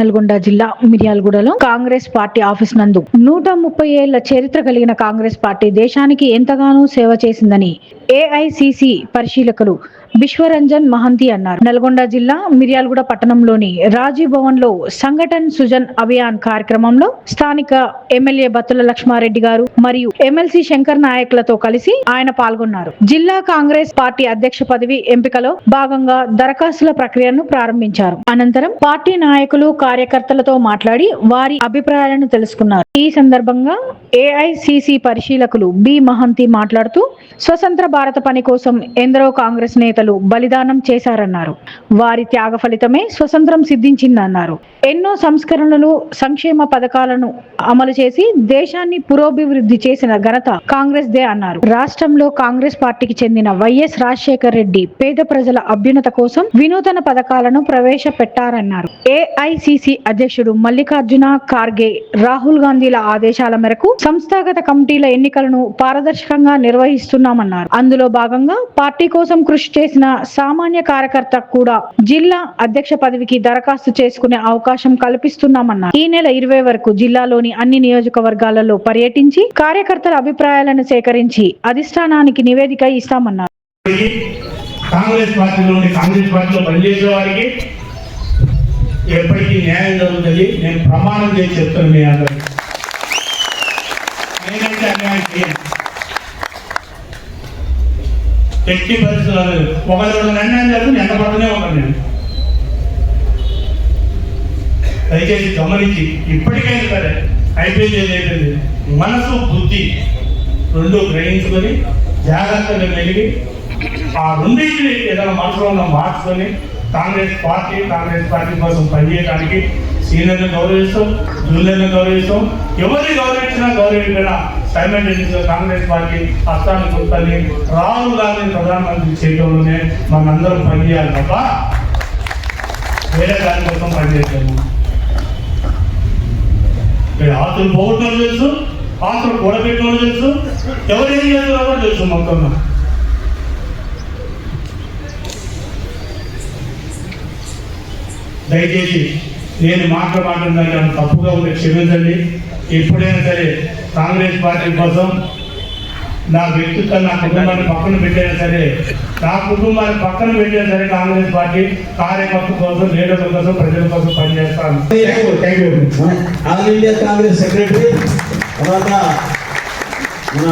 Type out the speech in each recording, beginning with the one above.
నల్గొండ జిల్లా మిర్యాలగూడలో Congress party office నందు నూట ముప్పై ఏళ్ళ చరిత్ర కలిగిన కాంగ్రెస్ పార్టీ దేశానికి ఎంతగానో సేవ చేసిందని ఏఐసిసి పరిశీలకులు విశ్వరంజన్ మహంతి అన్నారు. నల్గొండ జిల్లా మిర్యాలగూడ పట్టణంలోని రాజీవ్ భవన్లో సంఘటన్ సుజన్ అభియాన్ కార్యక్రమంలో స్థానిక ఎమ్మెల్యే బత్తుల లక్ష్మారెడ్డి గారు మరియు ఎమ్మెల్సీ శంకర్ నాయకులతో కలిసి ఆయన పాల్గొన్నారు. జిల్లా కాంగ్రెస్ పార్టీ అధ్యక్ష పదవి ఎంపికలో భాగంగా దరఖాస్తుల ప్రక్రియను ప్రారంభించారు. అనంతరం పార్టీ నాయకులు కార్యకర్తలతో మాట్లాడి వారి అభిప్రాయాలను తెలుసుకున్నారు. ఈ సందర్భంగా ఏఐసిసి పరిశీలకులు బి మహంతి మాట్లాడుతూ స్వతంత్ర భారత పని కోసం ఎందరో కాంగ్రెస్ నేతలు బలిదానం చేశారన్నారు. వారి త్యాగ ఫలితమే స్వతంత్రం సిద్ధించిందన్నారు. ఎన్నో సంస్కరణలు సంక్షేమ పథకాలను అమలు చేసి దేశాన్ని పురోభివృద్ధి చేసిన ఘనత కాంగ్రెస్ దే అన్నారు. రాష్ట్రంలో కాంగ్రెస్ పార్టీకి చెందిన వైఎస్ రాజశేఖర్ రెడ్డి పేద ప్రజల అభ్యున్నత కోసం వినూతన పథకాలను ప్రవేశపెట్టారన్నారు. ఏఐసిసి అధ్యక్షుడు మల్లికార్జున ఖార్గే రాహుల్ గాంధీల ఆదేశాల మేరకు సంస్థాగత కమిటీల ఎన్నికలను పారదర్శకంగా నిర్వహిస్తున్నామన్నారు. అందులో భాగంగా పార్టీ కోసం కృషి చేసిన సామాన్య కార్యకర్త కూడా జిల్లా అధ్యక్ష పదవికి దరఖాస్తు చేసుకునే అవకాశం కల్పిస్తున్నామన్నారు ఈ నెల ఇరవై వరకు జిల్లాలోని అన్ని నియోజకవర్గాలలో పర్యటించి కార్యకర్తల అభిప్రాయాలను సేకరించి అధిష్టానానికి నివేదిక ఇస్తామన్నారు. కాంగ్రెస్ పార్టీలో కాంగ్రెస్ పార్టీలో పనిచేసే వారికి ఎప్పటికీ న్యాయం జరుగుతుంది. నేను ప్రమాణం చేసి చెప్తాను మీ అందరికి. నేనైతే అన్యాయం ఎట్టి పరిస్థితులు ఒకరి రెండు నిర్ణయం జరుగుతుంది ఎంత పడుతూనే ఉన్నాను నేను. దయచేసి గమనించి ఇప్పటికైనా సరే అయిపోయింది ఏది అయిపోయింది? మనసు బుద్ధి రెండు గ్రహించుకొని జాగ్రత్తగా మెలిగి ఆ రెండింటిని ఏదైనా మనసులో ఉన్న మార్చుకొని కాంగ్రెస్ పార్టీ కాంగ్రెస్ పార్టీ కోసం పనిచేయడానికి సీనియర్ని గౌరవిస్తాం జూనియర్ని గౌరవిస్తాం ఎవరిని గౌరవించినా గౌరవించినా సైమల్టేనియస్గా కాంగ్రెస్ పార్టీ హస్తాన్ని చూస్తాని రాహుల్ గాంధీ ప్రధానమంత్రి చేయడంలోనే మనందరం పనిచేయాలి తప్ప వేరే దానికోసం పనిచేయలేము ఇక్కడ ఆస్తులు పోగొట్టడం తెలుసు? ఆస్తులు కూడబెట్టడం తెలుసు? ఎవరు ఏం చేస్తున్నారో తెలుసు మొత్తం. దయచేసి నేను మాట మాట్లాడిన తప్పుగా ఉంటే క్షమించండి. ఎప్పుడైనా సరే కాంగ్రెస్ పార్టీ కోసం నా వ్యక్తిత్వం నా కుటుంబాన్ని పక్కన పెట్టినా సరే నా కుటుంబాన్ని పక్కన పెట్టినా సరే కాంగ్రెస్ పార్టీ కార్యకర్త కోసం లీడర్ల కోసం ప్రజల కోసం పనిచేస్తాను ఆల్ ఇండియా కాంగ్రెస్ సెక్రటరీ తర్వాత మన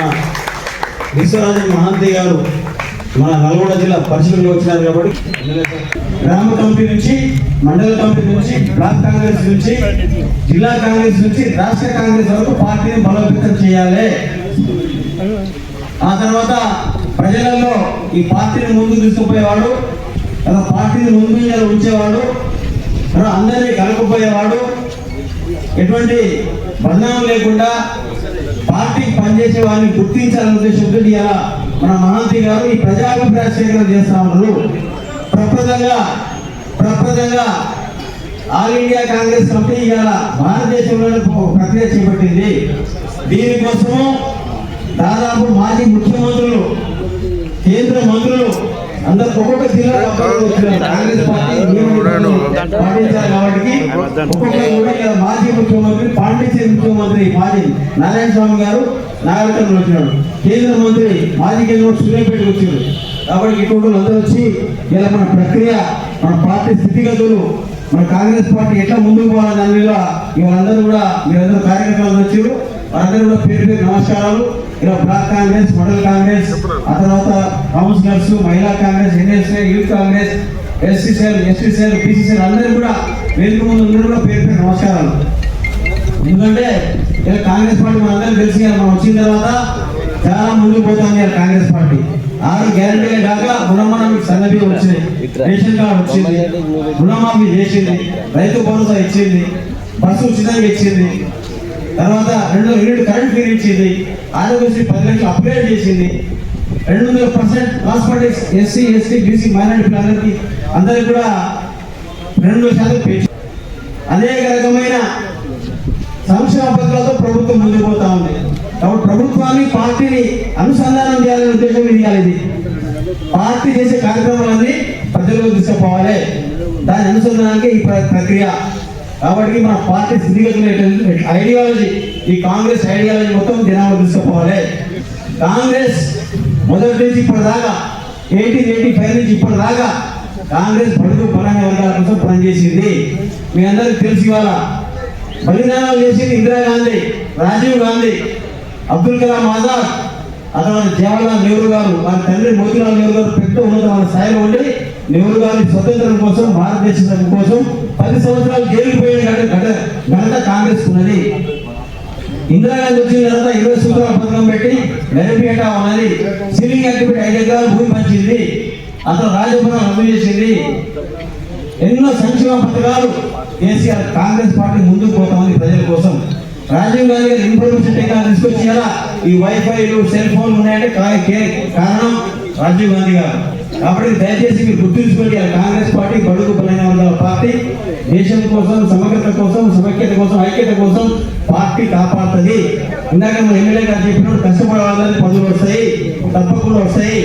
విశ్వరాజన్ మహాంతి గారు మన నల్గొండ జిల్లా పరిశీలనకు వచ్చినారు కాబట్టి గ్రామ కమిటీ నుంచి మండల కమిటీ నుంచి బ్లాక్ కాంగ్రెస్ నుంచి జిల్లా కాంగ్రెస్ నుంచి రాష్ట్ర కాంగ్రెస్ వరకు పార్టీని బలోపేతం చేయాలి. ఆ తర్వాత ప్రజలలో ఈ పార్టీని ముందుకు తీసుకుపోయేవాడు పార్టీని ముందు ఉంచేవాడు అందరినీ కలుపుకుపోయేవాడు ఎటువంటి బంధనం లేకుండా పార్టీకి పనిచేసే వారిని గుర్తించాలనే ఉద్దేశంతో ఇలా మన మహంతి గారు ఈ ప్రజాభిప్రాయ సేకరణ చేస్తా ఉన్నారు. ప్రప్రదంగా ప్రప్రదంగా ఆల్ ఇండియా కాంగ్రెస్ కమిటీ ఇవాళ భారతదేశంలో ప్రక్రియ చేపట్టింది. దీనికోసము దాదాపు మాజీ ముఖ్యమంత్రులు కేంద్ర మంత్రులు అందరు ఒక్కొక్క జిల్లా కాంగ్రెస్ పార్టీ పాటించారు కాబట్టి కూడా మాజీ ముఖ్యమంత్రి పాండిచేరి ముఖ్యమంత్రి మాజీ నారాయణ స్వామి గారు నాగరికర్లు వచ్చినాడు కేంద్ర మంత్రి మాజీ కేంద్ర మంత్రి సూర్యాపేట వచ్చారు కాబట్టి ఇటువంటి అందరూ వచ్చి ఇలా మన ప్రక్రియ మన పార్టీ స్థితిగతులు మన కాంగ్రెస్ పార్టీ ఎట్లా ముందుకు పోవాలని దాని మీద ఇవాళందరూ కూడా మీరందరూ కార్యకర్తలు వచ్చారు. వారందరూ కూడా పేరు పేరు నమస్కారాలు. ఇలా బ్లాక్ కాంగ్రెస్ మోడల్ కాంగ్రెస్ ఆ తర్వాత కౌన్సిలర్స్ మహిళా Congress NSA youth Congress SCCL BC BCCL అందరూ కూడా వేదిక ముందు అందరూ కూడా పేరు పేరు నమస్కారాలు. ఎందుకంటే ఇలా కాంగ్రెస్ పార్టీ మనందరం తెలిసి మనం వచ్చిన తర్వాత చాలా ముందుకు పోతుంది కాంగ్రెస్ పార్టీ. ఆరు గ్యారంటీలే కాక రుణమాఫీ మీకు సన్నబి వచ్చింది. రేషన్ కార్డు వచ్చింది. రుణమాఫీ చేసింది. రైతు భరోసా ఇచ్చింది. బస్సు ఉచితంగా ఇచ్చింది. తర్వాత రెండు యూనిట్ కరెంట్ ఫీల్ ఇచ్చింది. ఆరోగ్యశ్రీ పది లక్షలు అప్గ్రేడ్ చేసింది. రెండు వందల percent hospitals SC ST BC minority పిల్లలకి అందరికి కూడా రెండు శాతం పెంచి అనేక రకమైన సంక్షేమ పథకాలతో ప్రభుత్వం ముందుకు పోతా ఉంది. కాబట్టి ప్రభుత్వాన్ని పార్టీని అనుసంధానం చేయాలనే ఉద్దేశం ఇవ్వాలి ఇది. పార్టీ చేసే కార్యక్రమాలన్నీ ప్రజలకు తీసుకుపోవాలి. దాని అనుసంధానానికి ఈ ప్రక్రియ కాబట్టి మన పార్టీ స్థితిగతులు ఐడియాలజీ ఈ కాంగ్రెస్ ఐడియాలజీ మొత్తం దినాలు తీసుకుపోవాలి కాంగ్రెస్ మొదటి నుంచి ఇప్పటిదాకా ఎయిటీన్ ఎయిటీ ఫైవ్ నుంచి ఇప్పటిదాకా కాంగ్రెస్ బడుగు బలహీన వర్గాల కోసం పనిచేసింది. మీ అందరికీ తెలుసు ఇవాళ బలిదానాలు చేసింది ఇందిరాగాంధీ రాజీవ్ గాంధీ అబ్దుల్ కలాం ఆజాద్ అతను జవహర్లాల్ నెహ్రూ గారు వారి తండ్రి మోతీలాల్ నెహ్రూ గారు పెద్ద ఉన్నతమైన స్థాయిలో ఉండి నెహ్రూ గారి స్వతంత్రం కోసం భారతదేశం కోసం పది సంవత్సరాలు జైలుకు ఘనత కాంగ్రెస్ ఉన్నది. ఇందిరాగాంధీ వచ్చిన తర్వాత ఇరవై సూత్రాల పథకం పెట్టి మెరపేట ఉన్నది. సీలింగ్ పెట్టి ఐదు ఎకరాలు భూమి పంచింది. అతను రాజభవనం రద్దు చేసింది. ఎన్నో సంక్షేమ పథకాలు కేసీఆర్ కాంగ్రెస్ పార్టీ ముందుకు పోతామని ప్రజల కోసం రాజీవ్ గాంధీ గారు ఇన్ఫర్మేషన్ టెక్నాలజీ తీసుకొచ్చారా ఈ వైఫైలు సెల్ ఫోన్లు ఉన్నాయంటే కారణం రాజీవ్ గాంధీ గారు. కాబట్టి దయచేసి మీరు గుర్తుంచుకోండి కాంగ్రెస్ పార్టీ బడుగు బలైన వర్గాల పార్టీ. దేశం కోసం సమగ్రత కోసం సమైక్యత కోసం ఐక్యత కోసం పార్టీ కాపాడుతుంది. ఇందాక మన ఎమ్మెల్యే గారు చెప్పినప్పుడు కష్టపడే వాళ్ళని పనులు వస్తాయి తప్పకుండా వస్తాయి.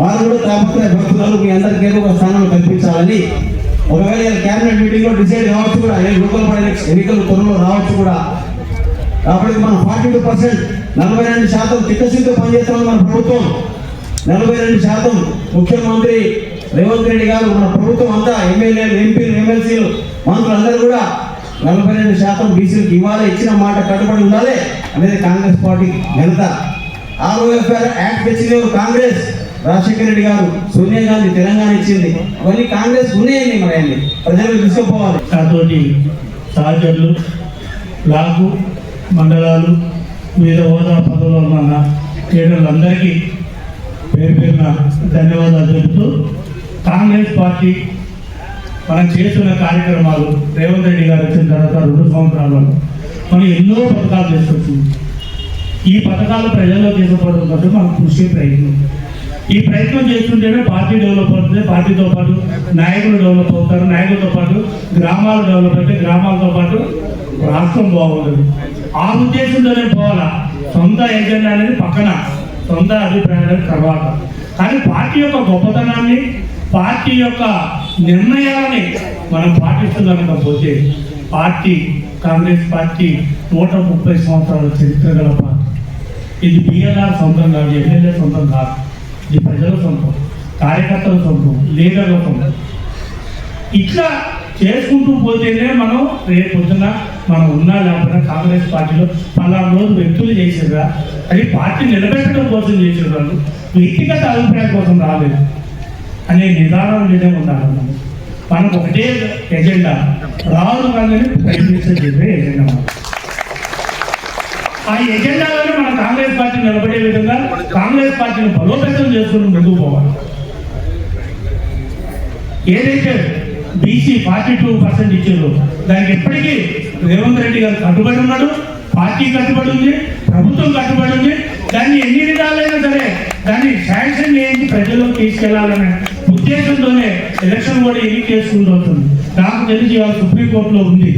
వారు కూడా తాపత్రయ భక్తులు మీ అందరికీ ఒక స్థానం కల్పించాలని ఒకవేళ క్యాబినెట్ మీటింగ్లో డిసైడ్ కావచ్చు కూడా ఏ లోకల్ బాడీ ఎన్నికలు త్వరలో రావచ్చు కూడా. కాబట్టి మనం ఫార్టీ టూ పర్సెంట్ నలభై రెండు శాతం చిత్తశుద్ధితో పనిచేస్తామని మన ప్రభుత్వం నలభై రెండు శాతం ముఖ్యమంత్రి రేవంత్ రెడ్డి గారు మన ప్రభుత్వం అంతా ఎమ్మెల్యేలు ఎంపీలు ఎమ్మెల్సీలు మంత్రులు అందరూ కూడా నలభై రెండు శాతం బీసీలకు ఇవాళ ఇచ్చిన మాట కట్టుబడి ఉండాలి అనేది కాంగ్రెస్ పార్టీ ఘనత ఆర్ఓఎఫ్ఆర్ యాక్ట్ తెచ్చింది కాంగ్రెస్. రాజశేఖర రెడ్డి గారు సోనియా గాంధీ తెలంగాణ ఇచ్చింది. అవన్నీ కాంగ్రెస్ ఉన్నాయండి మరి అన్ని ప్రజలకు తీసుకుపోవాలి నాతోటి సహచరులు లాగు మండలాలు వివిధ హోదా పదవులు ఉన్న క్రీడలందరికీ పేరు పేరున ధన్యవాదాలు చెబుతూ కాంగ్రెస్ పార్టీ మనం చేస్తున్న కార్యక్రమాలు రేవంత్ రెడ్డి గారు వచ్చిన తర్వాత రెండు సంవత్సరాలలో మనం ఎన్నో పథకాలు తీసుకొచ్చింది. ఈ పథకాలు ప్రజల్లో తీసుకుపోవడం కోసం మనం కృషి ప్రయత్నం. ఈ ప్రయత్నం చేస్తుంటేనే పార్టీ డెవలప్ అవుతుంది పార్టీతో పాటు నాయకులు డెవలప్ అవుతారు నాయకులతో పాటు గ్రామాలు డెవలప్ అయితే గ్రామాలతో పాటు రాష్ట్రం బాగుంటుంది. ఆ ఉద్దేశంతోనే పోవాలా? సొంత ఎజెండా అనేది పక్కన సొంత అభిప్రాయాల తర్వాత. కానీ పార్టీ యొక్క గొప్పతనాన్ని పార్టీ యొక్క నిర్ణయాలని మనం పాటిస్తుందనకపోతే పార్టీ కాంగ్రెస్ పార్టీ నూట ముప్పై సంవత్సరాల చరిత్ర గల పార్టీ. ఇది బిఎల్ఆర్ సొంతం కాదు ఎమ్మెల్యే సొంతం కాదు. ఇది ప్రజల సొంతం కార్యకర్తల సొంతం లీడర్ల సొంతం ఇట్లా చేసుకుంటూ పోతేనే మనం రేపు పొద్దున మనం ఉన్నా లేకపోయినా కాంగ్రెస్ పార్టీలో పలానా రోజు వ్యక్తులు చేసేదా? అది పార్టీ నిలబెట్టడం కోసం చేసిన వాళ్ళు? వ్యక్తిగత అభిప్రాయం కోసం రాలేదు. అనే నిదానం మీదే ఉండాలి మనం. మనకు ఒకటే ఎజెండా రాహుల్ గాంధీని ప్రయత్నించే ఎజెండా ఆ ఎజెండాలను మన కాంగ్రెస్ పార్టీ నిలబడే విధంగా కాంగ్రెస్ పార్టీని బలోపేతం చేసుకుని ముందుకు పోవాలి ఏదైతే బీసీ ఫార్టీ టూ పర్సెంట్ ఇచ్చారు దానికి ఎప్పటికీ రేవంత్ రెడ్డి గారు కట్టుబడి ఉన్నాడు పార్టీ కట్టుబడి ఉంది ప్రభుత్వం కట్టుబడి ఉంది. దాన్ని ఎన్ని విధాలైనా సరే దాన్ని శాంక్షన్ చేయించి ప్రజల్లోకి తీసుకెళ్ళాలనే ఉద్దేశంతోనే ఎలక్షన్ కూడా ఎన్ని చేసుకుంటూ వస్తుంది నాకు తెలిసి ఇవాళ సుప్రీంకోర్టులో ఉంది.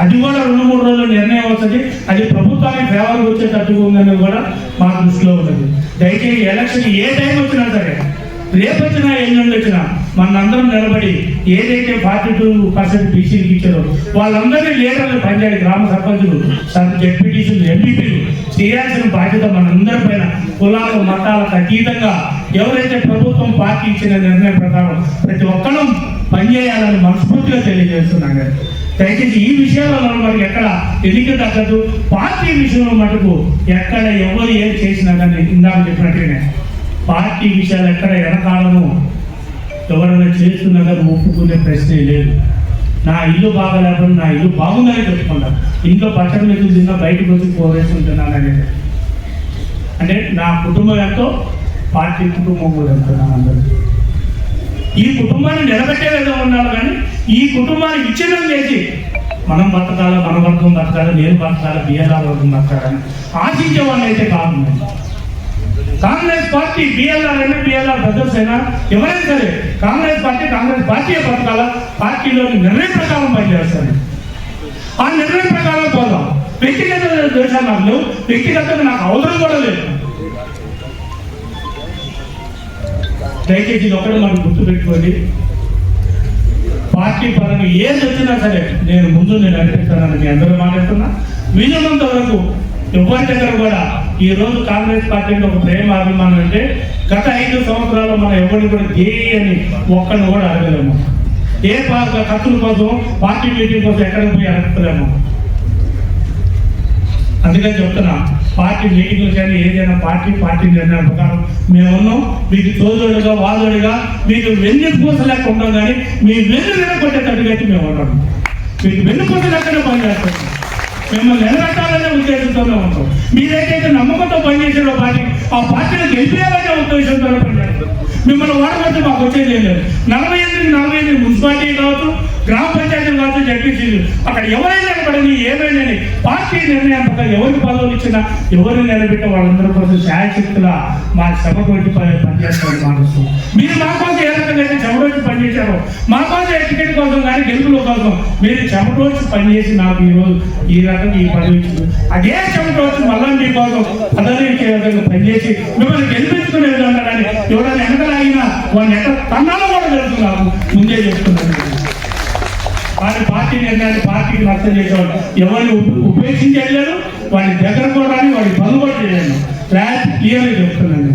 అది కూడా రెండు మూడు రోజులు నిర్ణయం వస్తుంది అది ప్రభుత్వానికి ఫేవర్ వచ్చేటట్టుగా ఉందని కూడా మా దృష్టిలో ఉన్నది దయచేసి ఎలక్షన్ ఏ టైం వచ్చినా సరే రేపొచ్చినా ఎల్లుండి వచ్చినా మనందరం నిలబడి ఏదైతే ఫార్టీ టూ పర్సెంట్ బీసీలకు ఇచ్చారో వాళ్ళందరినీ లీడర్లు పంచాయతీ గ్రామ సర్పంచులు సర్ జెడ్పీటీసీలు ఎంపీపీలు చేయాల్సిన బాధ్యత మనందరి పైన కులాలకు మతాలకు అతీతంగా ఎవరైతే ప్రభుత్వం పార్టీ ఇచ్చిన నిర్ణయం ప్రకారం ప్రతి ఒక్కరూ పనిచేయాలని మనస్ఫూర్తిగా తెలియజేస్తున్నాను నేను. దయచేసి ఈ విషయాలలో మనకి ఎక్కడ ఎన్నిక తగ్గదు. పార్టీ విషయంలో మటుకు ఎక్కడ ఎవరు ఏం చేసినా కానీ ఇందాక చెప్పినట్టుగానే పార్టీ విషయాలు ఎక్కడ ఎడకాలను ఎవరైనా చేస్తున్నా కానీ ఒప్పుకునే ప్రశ్నే లేదు. నా ఇల్లు బాగలేకపోతే నా ఇల్లు బాగుందని చెప్పుకుంటాను ఇంట్లో పచ్చడి మెతులు తిన్నా బయటకు వచ్చి పోవేసుకుంటున్నాను అనేది అంటే నా కుటుంబం ఎంతో పార్టీ కుటుంబం కూడా ఎంతున్నాను అందరూ ఈ కుటుంబాన్ని నిలబెట్టే విధంగా ఉండాలి కానీ ఈ కుటుంబాన్ని విచ్ఛిన్నం చేసి మనం బతకాలి మన వర్గం బతకాలి నేను బతకాలి బిఎల్ఆర్ వర్గం బతకాలని ఆశించే వాళ్ళు అయితే కాదు కాంగ్రెస్ పార్టీ బిఎల్ఆర్ అయినా బిఎల్ఆర్ బ్రదర్స్ అయినా ఎవరైనా సరే కాంగ్రెస్ పార్టీ కాంగ్రెస్ పార్టీ బతకాల పార్టీలోని నిర్ణయం ప్రకారం పనిచేస్తారు ఆ నిర్ణయం ప్రకారం పోదాం. వ్యక్తిగత ద్వేషాలు నాకు లేవు వ్యక్తిగతంగా నాకు అవసరం కూడా లేదు. దయచేసి ఇది ఒకటి మనం గుర్తుపెట్టుకోండి. పార్టీ పరంగా ఏది వచ్చినా సరే నేను ముందు నేను అనిపిస్తానని మీ అందరూ మాట్లాడుతున్నా వీలైనంత వరకు ఎవరి దగ్గర కూడా ఈ రోజు కాంగ్రెస్ పార్టీ ఒక ప్రేమ అభిమానం అంటే గత ఐదు సంవత్సరాల్లో మనం ఎవరిని కూడా గేయి అని ఒక్కరిని కూడా అడగలేము. ఏ ఖర్చుల కోసం పార్టీ మీటింగ్ కోసం ఎక్కడికి పోయి అడగలేము. అందుకని చెప్తున్నా పార్టీ మీటింగ్లు కానీ ఏదైనా పార్టీ పార్టీ నిర్ణయం ప్రకారం మేము ఉన్నాం. మీకు తోదోడుగా వాదోడుగా మీకు వెన్ను పూస లేకుండా కానీ మీ వెన్ను వెనకొట్టేటట్టుగా అయితే మేము ఉన్నాం. మీకు వెన్ను పూసలేకనే పనిచేస్తాం మిమ్మల్ని నిలబెట్టాలనే ఉద్దేశంతోనే ఉంటాం మీరేదైతే నమ్మకంతో పనిచేసారో పార్టీ ఆ పార్టీని గెలిపేయాలనే ఉద్దేశంతోనే పనిచేస్తాం మిమ్మల్ని వాడబడితే మాకు వచ్చేది ఏం లేదు. నలభై ఎనిమిది నలభై ఎనిమిది మున్సిపాలిటీ కావచ్చు గ్రామ పంచాయతీలు కావచ్చు జడ్పీసీలు అక్కడ ఎవరైనా పడింది ఏమైనా పార్టీ నిర్ణయం ప్రకారం ఎవరికి పదవులు ఇచ్చినా ఎవరు నిలబెట్టే వాళ్ళందరూ కోసం శాయశక్తుల మా శ్రమ పెట్టి పని- పనిచేస్తారు మానసు మీరు మా కోసం ఏ రకంగా చెమటోచి పనిచేశారు మా కోసం టికెట్ కోసం కానీ గెలుపుల కోసం మీరు చెమటోచి పనిచేసి నాకు ఈరోజు ఈ రకంగా ఈ పదవి ఇచ్చింది. అదే చెమటోచి మళ్ళీ మీకోసం పదవి ఇచ్చే విధంగా పనిచేసి మిమ్మల్ని గెలిపించుకునే విధంగా కానీ ఎవరైనా వెనకలాగినా వాళ్ళని ఎక్కడ తన్నాలో కూడా జరుగుతున్నారు. ముందే చెప్తున్నాను. వారి పార్టీ నిర్ణయాన్ని పార్టీకి నష్టం చేసేవాడు. ఎవరిని ఉపేక్షించి వెళ్ళారు వాడి దగ్గర కూడా వాడి చేయలేను క్లాస్ క్లియర్గా చెప్తున్నాను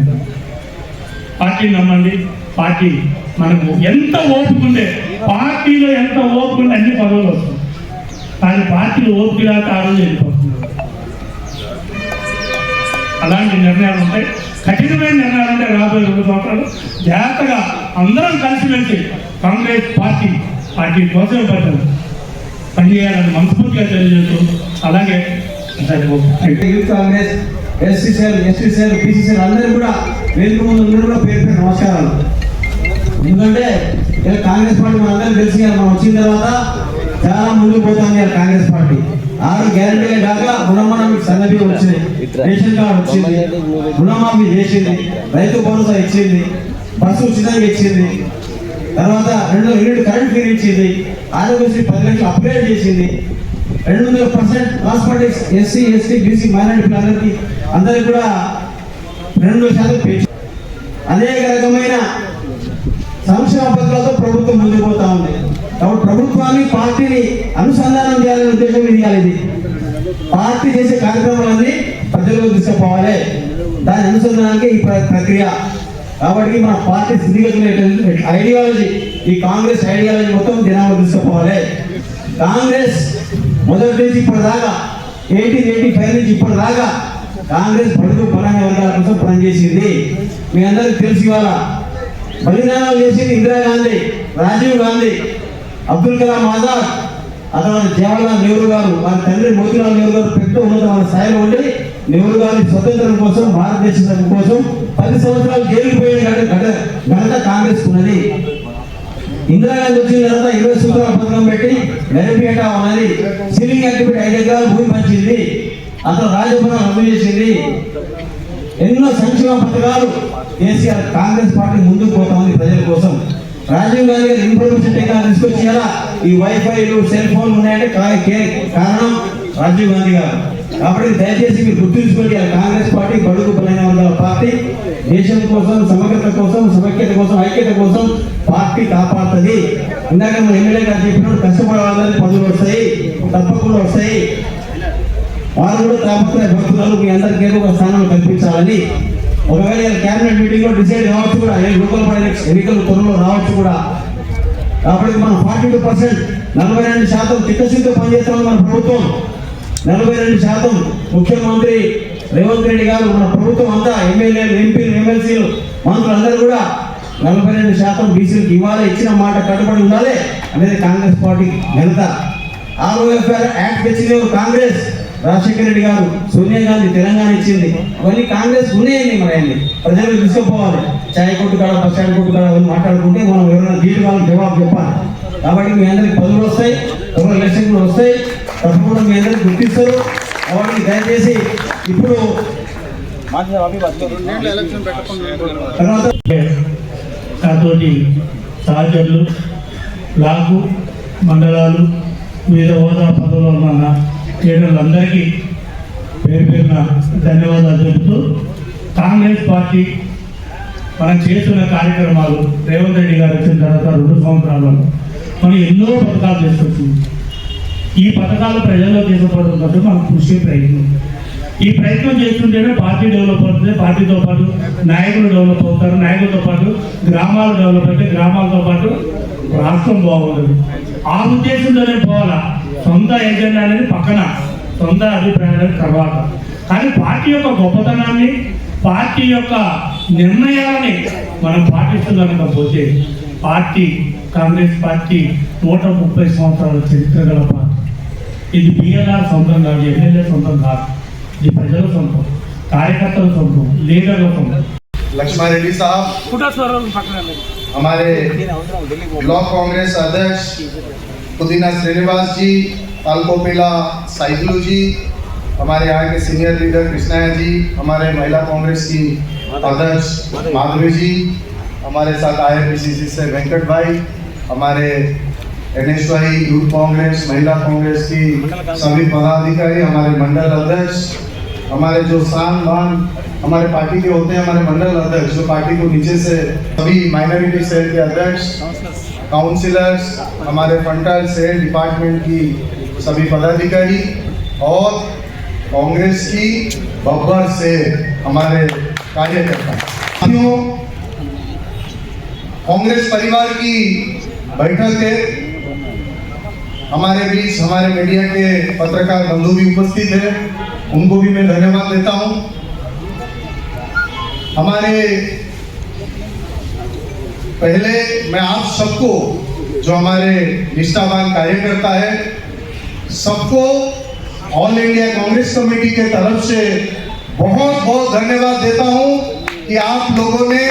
పార్టీని నమ్మండి పార్టీ మనకు ఎంత ఓపిక ఉండే పార్టీలో ఎంత ఓపిక ఉండే అన్ని పదవులు వస్తాయి. కానీ పార్టీలో ఓపిక లేక ఆ రోజు వెళ్ళిపోతుంది అలాంటి నిర్ణయాలు ఉంటాయి. కఠినమైన నిర్ణయాలు ఉంటాయి రాబోయే రెండు సంవత్సరాలు. జాగ్రత్తగా అందరం కలిసిమెలిసి కాంగ్రెస్ పార్టీ పార్టీ కోసం పడ్డారు పనిచేయాలని మనస్ఫూర్తిగా తెలియజేస్తూ అలాగే అంటే కాంగ్రెస్ ఎస్సీసీఎల్ ఎస్టీసీఎల్ బీసీసీఎల్ అందరూ కూడా వేదిక ముందు అందరూ కూడా పేరు పేరు నమస్కారాలు. ఎందుకంటే ఇలా కాంగ్రెస్ పార్టీ మనందరం తెలిసి మనం వచ్చిన తర్వాత చాలా ముందుకు పోతాం కాంగ్రెస్ పార్టీ. ఆరు గ్యారంటీలే కాక రుణమాఫీ సన్నబి వచ్చింది. రేషన్ కార్డు వచ్చింది రుణమాఫీ చేసింది రైతు భరోసా ఇచ్చింది బస్సు ఉచితంగా ఇచ్చింది. తర్వాత రెండు యూనిట్ కరెంట్ ఫ్రీ ఇచ్చింది. ఆరోగ్యశ్రీ పది లక్షలు అప్గ్రేడ్ చేసింది. రెండు వందల percent hospitals SC ST BC minority పిల్లలకి అందరికి కూడా రెండు శాతం పెంచి అనేక రకమైన సంక్షేమ పథకాలతో ప్రభుత్వం ముందుకు పోతా ఉంది. కాబట్టి ప్రభుత్వాన్ని పార్టీని అనుసంధానం చేయాలనే ఉద్దేశం ఇది ఇది. పార్టీ చేసే కార్యక్రమాలన్నీ ప్రజలకు తీసుకుపోవాలి దాని అనుసంధానానికి ఈ ప్ర- ప్రక్రియ కాబట్టి మన పార్టీ సిండికేట్ ఐడియాలజీ. ఈ కాంగ్రెస్ ఐడియాలజీ మొత్తం జనాభా తీసుకుపోవాలి. కాంగ్రెస్ మొదటి నుంచి ఇప్పటిదాకా ఎయిటీన్ ఎయిటీ ఫైవ్ నుంచి ఇప్పటిదాకా కాంగ్రెస్ బడుగు బలహీన వర్గాల కోసం పనిచేసింది. మీ అందరికి తెలిసి ఇవాళ బలిదానాలు చేసింది ఇందిరాగాంధీ రాజీవ్ గాంధీ అబ్దుల్ కలాం ఆజాద్. అతను తర్వాత నెహ్రూ గారు వారి తండ్రి మోతిలాల్ నెహ్రూ గారు పెద్ద ఉన్నతమైన స్థాయిలో ఉండి నెహ్రూ గారి స్వతంత్రం కోసం భారతదేశం కోసం పది సంవత్సరాలు జైలుకు పోయిన ఘనత కాంగ్రెస్ ఉన్నది. ఇందిరాగాంధీ వచ్చిన తర్వాత ఇరవై సూత్రాల పథకం పెట్టి వెరపేట ఉన్నది. సిలింగ్ యాక్టివిటీ ఐదు ఎకరాలు భూమి పంచింది. అతను రాజభవనం రద్దు చేసింది. ఎన్నో సంక్షేమ పథకాలు కేసీఆర్ కాంగ్రెస్ పార్టీ ముందుకు పోతా ఉంది ప్రజల కోసం. రాజీవ్ గాంధీ గారు ఇన్ఫర్మేషన్ టెక్నాలజీ తీసుకొచ్చి ఈ వైఫైలు సెల్ ఫోన్ ఉన్నాయంటే కే- కారణం రాజీవ్ గాంధీ గారు. కాబట్టి దయచేసి మీరు గుర్తుంచుకోండి కాంగ్రెస్ పార్టీ బడుగు బలైన వర్గాల పార్టీ. దేశం కోసం సమగ్రత కోసం సమైక్యత కోసం ఐక్యత కోసం పార్టీ కాపాడుతుంది. ఇందాక మన ఎమ్మెల్యే గారు చెప్పినప్పుడు కష్టపడే వాళ్ళని పదవులు వస్తాయి తప్పకుండా వస్తాయి. వారు కూడా తాపత్రయ భక్తులు మీ అందరికీ ఒక స్థానం కల్పించాలని ఒకవేళ క్యాబినెట్ మీటింగ్లో డిసైడ్ కావచ్చు కూడా ఏ లోకల్ బైలెక్స్ ఎన్నికలు త్వరలో రావచ్చు కూడా. కాబట్టి మనం ఫార్టీ టూ పర్సెంట్ నలభై రెండు శాతం చిత్తశుద్ధితో పనిచేస్తామని మన ప్రభుత్వం. నలభై రెండు శాతం ముఖ్యమంత్రి రేవంత్ రెడ్డి గారు మన ప్రభుత్వం అంతా ఎమ్మెల్యేలు ఎంపీలు ఎమ్మెల్సీలు మంత్రులందరూ కూడా నలభై రెండు శాతం బీసీలకు ఇవ్వాలి ఇచ్చిన మాట కట్టుబడి ఉండాలి అనేది కాంగ్రెస్ పార్టీ ఘనత. ఆర్ఓఎఫ్ఆర్ యాక్ట్ తెచ్చింది కాంగ్రెస్. రాజశేఖర రెడ్డి గారు సోనియా గాంధీ తెలంగాణ ఇచ్చింది. అవన్నీ కాంగ్రెస్ ఉన్నాయండి మరి అన్ని. ప్రజలకు తీసుకుపోవాలి. చాయ్ కొట్టు కాడ బస్ స్టాండ్ కొట్టు కాడ మాట్లాడుకుంటే మనం ఎవరైనా జీటు వాళ్ళకి జవాబు చెప్పాలి. కాబట్టి మీ అందరికి పనులు వస్తాయి ఎవరు ఎలక్షన్లు వస్తాయి. తప్పకుండా మీ అందరికి గుర్తిస్తారు. కాబట్టి దయచేసి ఇప్పుడు తర్వాత నాతోటి సహచరులు బ్లాకు మండలాలు వివిధ హోదా పదవుల్లో ఉన్న లీడర్లందరికీ పేరు పేరున ధన్యవాదాలు తెలుపుతూ కాంగ్రెస్ పార్టీ మనం చేస్తున్న కార్యక్రమాలు రేవంత్ రెడ్డి గారు వచ్చిన తర్వాత రెండు సంవత్సరాలలో మనం ఎన్నో పథకాలు తీసుకొచ్చింది ఈ పథకాలు ప్రజల్లో తీసుకుపోవడం కోసం మనం కృషి ప్రయత్నం. ఈ ప్రయత్నం చేస్తుంటేనే పార్టీ డెవలప్ అవుతుంది పార్టీతో పాటు నాయకులు డెవలప్ అవుతారు నాయకులతో పాటు గ్రామాలు డెవలప్ అయితే గ్రామాలతో పాటు రాష్ట్రం బాగుంటుంది. ఆ ఉద్దేశంతోనే పోవాలా? సొంత ఎజెండా అనేది పక్కన సొంత అభిప్రాయాలు తర్వాత కానీ పార్టీ యొక్క గొప్పతనాన్ని పార్టీ యొక్క నిర్ణయాలని మనం పాటిస్తుందనకపోతే పార్టీ కాంగ్రెస్ పార్టీ నూట ముప్పై సంవత్సరాల చరిత్ర గల పార్టీ ఇది బిఎల్ఆర్ సొంతం కాదు ఎమ్మెల్యే సొంతం కాదు ఇది ప్రజల సొంతం కార్యకర్తల సొంతం లీడర్ల సొంతం लक्ष्मण रेड्डी साहब हमारे ब्लॉक कांग्रेस अध्यक्ष पुदीना श्रीनिवास जी तालकोपिला साइकिलू जी हमारे यहाँ के सीनियर लीडर कृष्णाया जी हमारे महिला कांग्रेस की अध्यक्ष माधवी जी हमारे साथ आए पीसीसी से वेंकट भाई, हमारे एनएसवाई यूथ कांग्रेस महिला कांग्रेस की सभी पदाधिकारी, हमारे मंडल अध्यक्ष, हमारे जो शान बान हमारे पार्टी के होते हैं, हमारे मंडल अध्यक्ष, जो पार्टी को नीचे से सभी माइनॉरिटी सेल के अध्यक्ष काउंसिलर्स हमारे फ्रंटल सेल डिपार्टमेंट की सभी पदाधिकारी और कांग्रेस की बब्बर से हमारे कार्यकर्ता। साथियों, कांग्रेस परिवार की बैठक है। हमारे बीच हमारे मीडिया के पत्रकार बंधु भी उपस्थित है। उनको भी मैं धन्यवाद देता हूँ। हमारे पहले मैं आप सबको, जो हमारे निष्ठावान कार्यकर्ता है, सबको ऑल इंडिया कांग्रेस कमेटी के तरफ़ से बहुत बहुत धन्यवाद देता हूँ कि आप लोगों ने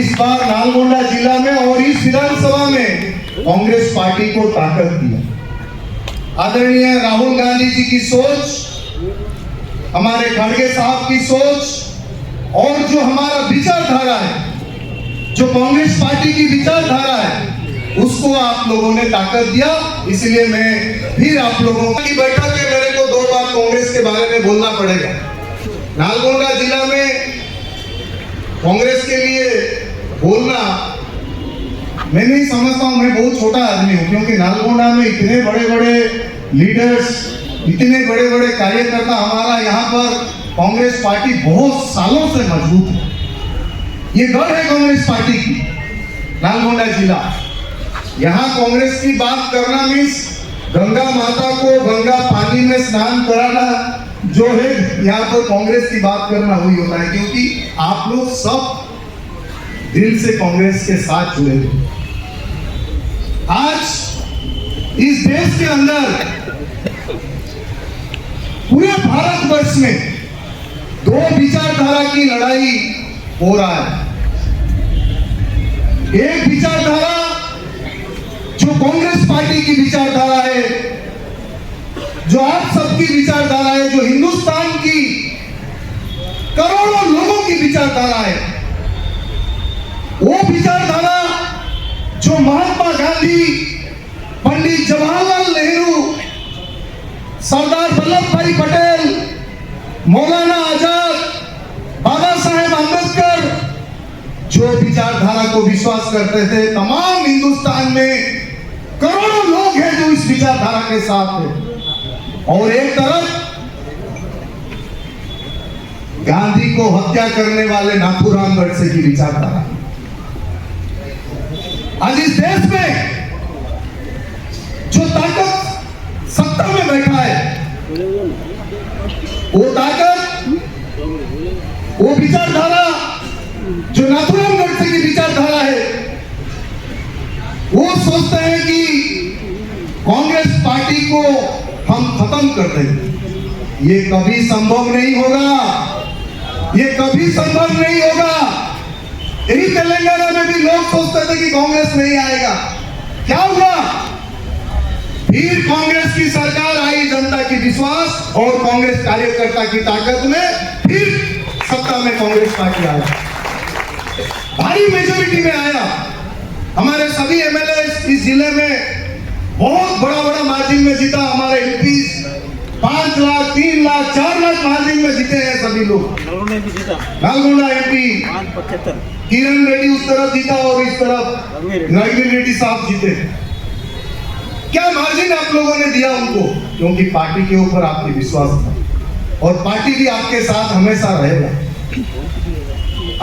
इस बार नालगोंडा जिला में और इस विधानसभा में कांग्रेस पार्टी को ताकत दिया आदरणीय राहुल गांधी जी की सोच, हमारे खड़गे साहब की सोच, और जो हमारा विचारधारा है जो कांग्रेस पार्टी की विचारधारा है, उसको आप लोगों ने ताकत दिया। इसलिए मैं फिर आप लोगों की बैठक में मेरे को दो बार कांग्रेस के बारे में बोलना पड़ेगा। नालगोंडा जिला में कांग्रेस के लिए बोलना, मैं नहीं समझता हूँ, मैं बहुत छोटा आदमी हूँ, क्योंकि नालगोंडा में इतने बड़े बड़े लीडर्स इतने बड़े बड़े कार्यकर्ता हमारा यहाँ पर कांग्रेस पार्टी बहुत सालों से मज़बूत है। ये गढ़ है कांग्रेस पार्टी की नालगोंडा जिला। यहाँ कांग्रेस की बात करना मीन्स गंगा माता को गंगा पानी में स्नान कराना, जो है, यहाँ पर कांग्रेस की बात करना वही होता है, क्योंकि आप लोग सब दिल से कांग्रेस के साथ जुड़े हुए आज इस देश के अंदर, पूरे भारतवर्ष में दो विचारधारा की लड़ाई हो रहा है। एक विचारधारा जो कांग्रेस पार्टी की विचारधारा है, जो आप सबकी विचारधारा है, जो हिंदुस्तान की करोड़ों लोगों की विचारधारा है, वो विचारधारा जो महात्मा गांधी, पंडित जवाहरलाल नेहरू, सरदार वल्लभ भाई पटेल, मौलाना आज़ाद, बाबा साहेब जो विचारधारा को विश्वास करते थे, तमाम हिंदुस्तान में करोड़ों लोग हैं जो इस विचारधारा के साथ हैं और एक तरफ़ गांधी को हत्या करने वाले नाथुराम गडसे की विचारधारा। आज इस देश में जो ताकत सत्ता में बैठा है, वो ताकत, वो विचारधारा जो नाथुराम गडसे की विचारधारा है, वो सोचते हैं कि कांग्रेस पार्टी को हम खत्म कर देंगे ये कभी संभव नहीं होगा। ये कभी संभव नहीं होगा। यही तेलंगाना में भी लोग सोचते थे कि कांग्रेस नहीं आएगा। क्या हुआ? फिर कांग्रेस की सरकार आई जनता की विश्वास और कांग्रेस कार्यकर्ता की ताकत में फिर सत्ता में कांग्रेस पार्टी आया भारी मेजोरिटी में आया। हमारे सभी एमएलए इस ज़िले में बहुत बड़ा बड़ा मार्जिन में जीता। हमारे एमपी पाँच लाख तीन लाख चार लाख मार्जिन में जीते हैं सभी लोग। नालगोंडा एमपी किरण रेड्डी उस तरफ़ जीता और इस तरफ़ नवीन रेड्डी। साहब जीते। क्या मार्जिन आप लोगों ने दिया उनको? क्योंकि पार्टी के ऊपर आपने विश्वास था। और पार्टी भी आपके साथ हमेशा रहेगा।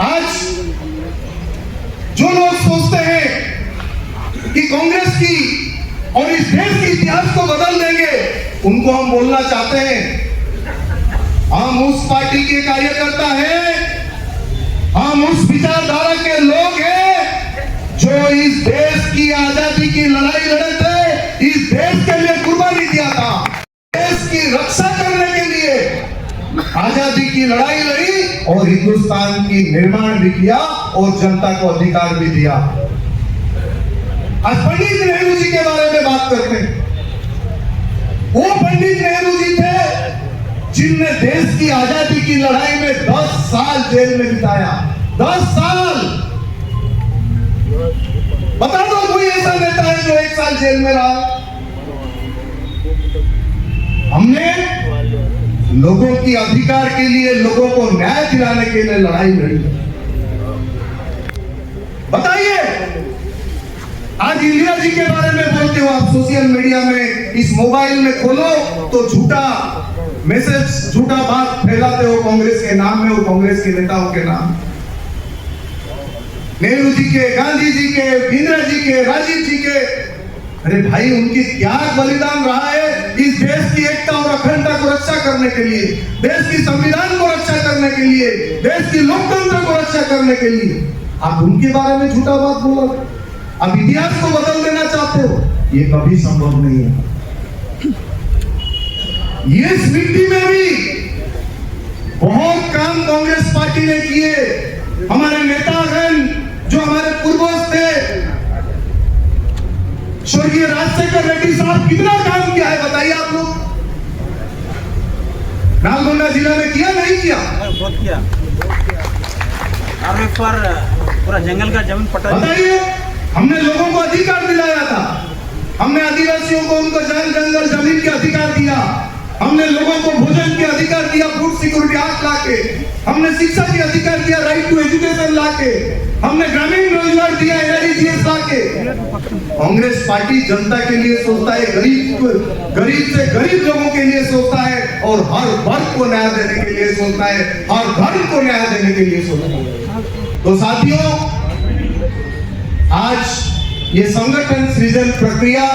आज जो लोग सोचते हैं कि कांग्रेस की और इस देश के इतिहास को बदल देंगे, उनको हम बोलना चाहते हैं। हम उस पार्टी के कार्यकर्ता हैं, हम उस विचारधारा के लोग हैं जो इस देश की आज़ादी की लड़ाई लड़े थे, इस देश के लिए कुर्बानी दिया था। देश की रक्षा करने के लिए आज़ादी की लड़ाई लड़ी और हिंदुस्तान की निर्माण भी किया और जनता को अधिकार भी दिया। आज पंडित नेहरू जी के बारे में बात करते हैं। वो पंडित नेहरू जी थे जिनने देश की आज़ादी की लड़ाई में 10 साल जेल में बिताया। 10 साल! बता दो, कोई ऐसा नेता है जो एक साल जेल में रहा? हमने लोगों की अधिकार के लिए, लोगों को न्याय दिलाने के लिए लड़ाई लड़ी। बताइए, आज इंदिरा जी के बारे में बोलते हो आप, सोशल मीडिया में, इस मोबाइल में खोलो तो झूठा मैसेज झूठा बात फैलाते हो कांग्रेस के नाम में और कांग्रेस के नेताओं के नाम। नेहरू जी के, गांधी जी के इंदिरा जी के, राजीव जी के, अरे भाई, उनकी त्याग बलिदान रहा है? इस देश की एकता और अखंडता को रक्षा करने के लिए, देश की संविधान को रक्षा करने के लिए, देश की लोकतंत्र को रक्षा करने के लिए। आप उनके बारे में झूठा बात बोलो आप इतिहास को बदल देना चाहते हो। ये कभी संभव नहीं है। ये मिट्टी में भी बहुत काम कांग्रेस पार्टी ने किए। हमारे नेतागण जो हमारे पूर्वज स्वर्गीय राजशेखर रेड्डी साहब कितना काम किया है बताइए आप लोग। नालगोंडा जिला में किया नहीं किया? बहुत किया। आर्मी पर पूरा जंगल का ज़मीन पटा बताइए हमने लोगों को अधिकार दिलाया था। हमने आदिवासियों को उनको जंगल जंगल ज़मीन के अधिकार दिया। हमने लोगों को भोजन के अधिकार दिया फ़ूड सिक्योरिटी एक्ट लाके। हमने शिक्षा के अधिकार दिया राइट टू एजुकेशन लाके। हमने ग्रामीण रोज़गार दिया एनआरईजीएस लाके। कांग्रेस पार्टी जनता के लिए सोचता है, गरीब गरीब से गरीब लोगों के लिए सोचता है और हर वर्ग को न्याय देने के लिए सोचता है, हर धर्म को न्याय देने के लिए सोचता है। तो साथियों, आज ये संगठन सृजन प्रक्रिया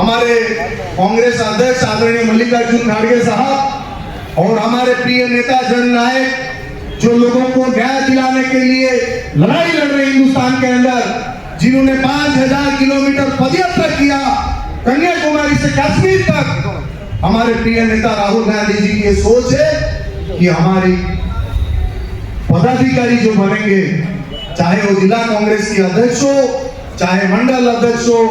हमारे कांग्रेस अध्यक्ष आदरणीय मल्लिकार्जुन खड़गे साहब और हमारे प्रिय नेता जन नायक, जो लोगों को न्याय दिलाने के लिए लड़ाई लड़ रहे हिंदुस्तान के अंदर, जिन्होंने पाँच हज़ार किलोमीटर पदयात्रा किया कन्याकुमारी से कश्मीर तक। हमारे प्रिय नेता राहुल गांधी जी की ये सोच है कि हमारी पदाधिकारी जो बनेंगे, चाहे वो जिला कांग्रेस के अध्यक्ष हो, चाहे मंडल अध्यक्ष हो,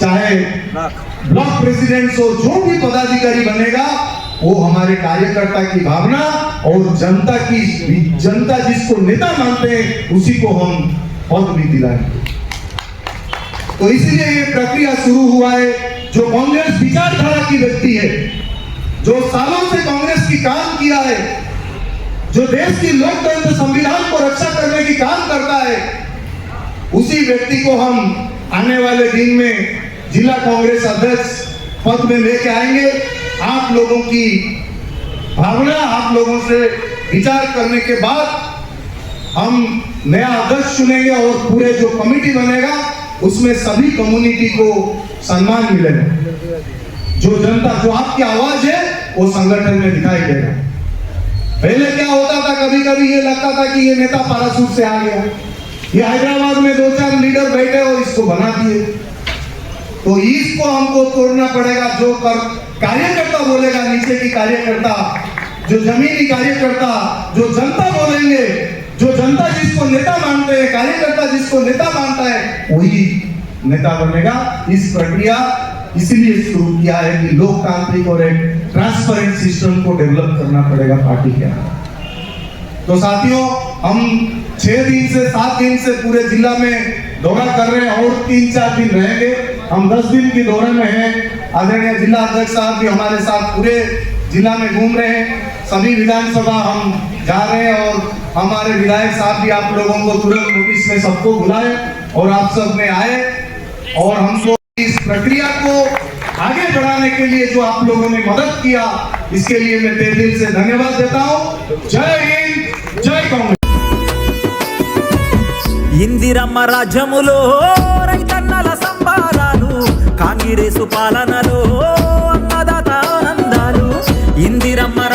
चाहे ब्लॉक प्रेसिडेंट हो जो भी पदाधिकारी बनेगा, वो हमारे कार्यकर्ता की भावना और जनता की, जनता जिसको नेता मानते हैं, उसी को हम पद भी दिलाएँगे। तो इसीलिए ये प्रक्रिया शुरू हुआ है। जो कांग्रेस विचारधारा की व्यक्ति है, जो सालों से कांग्रेस की काम किया है, जो देश की लोकतंत्र संविधान को रक्षा करने की काम करता है, उसी व्यक्ति को हम आने वाले दिन में जिला कांग्रेस अध्यक्ष पद में लेके आएँगे। आप लोगों की भावना, आप लोगों से विचार करने के बाद हम नया अध्यक्ष चुनेंगे और पूरे जो कमेटी बनेगा, उसमें सभी कम्युनिटी को सम्मान मिलेगा। जो जनता, जो आपकी आवाज़ है, वो संगठन में दिखाई देगा। पहले क्या होता था कभी कभी ये लगता था कि ये नेता पारासूट से आ गया। ये हैदराबाद में दो चार लीडर बैठे और इसको बना दिए। तो इसको हमको तोड़ना पड़ेगा, जो कर, कार्यकर्ता बोलेगा, नीचे की कार्यकर्ता, जो जमीनी कार्यकर्ता, जो जनता बोलेंगे, जो जनता जिसको नेता मानते हैं, कार्यकर्ता जिसको नेता मानता है, वही नेता बनेगा। इस प्रक्रिया इसलिए शुरू किया है कि लोकतांत्रिक और एक ट्रांसपेरेंट सिस्टम को डेवलप करना पड़ेगा पार्टी के तो साथियों, हम छह दिन से, सात दिन से पूरे जिला में दौरा कर रहे हैं और तीन चार दिन रहेंगे। हम दस दिन की दौरे में हैं आदरणीय जिला अध्यक्ष साहब भी हमारे साथ पूरे जिला में घूम रहे हैं सभी विधानसभा हम जा रहे हैं और हमारे विधायक साहब भी आप लोगों को तुरंत नोटिस में सबको बुलाए और आप सब में आए और हमको इस प्रक्रिया को आगे बढ़ाने के लिए जो आप लोगों ने मदद किया इसके लिए मैं तहे दिल से धन्यवाद देता हूँ जय हिंद जय कांग्रेस ఇందిరమ్మ రాజ్యములో రైతన్నల సంబారాలు కాంగిరేసు పాలనలో అన్నదాత ఆనందాలు. ఇందిరమ్మ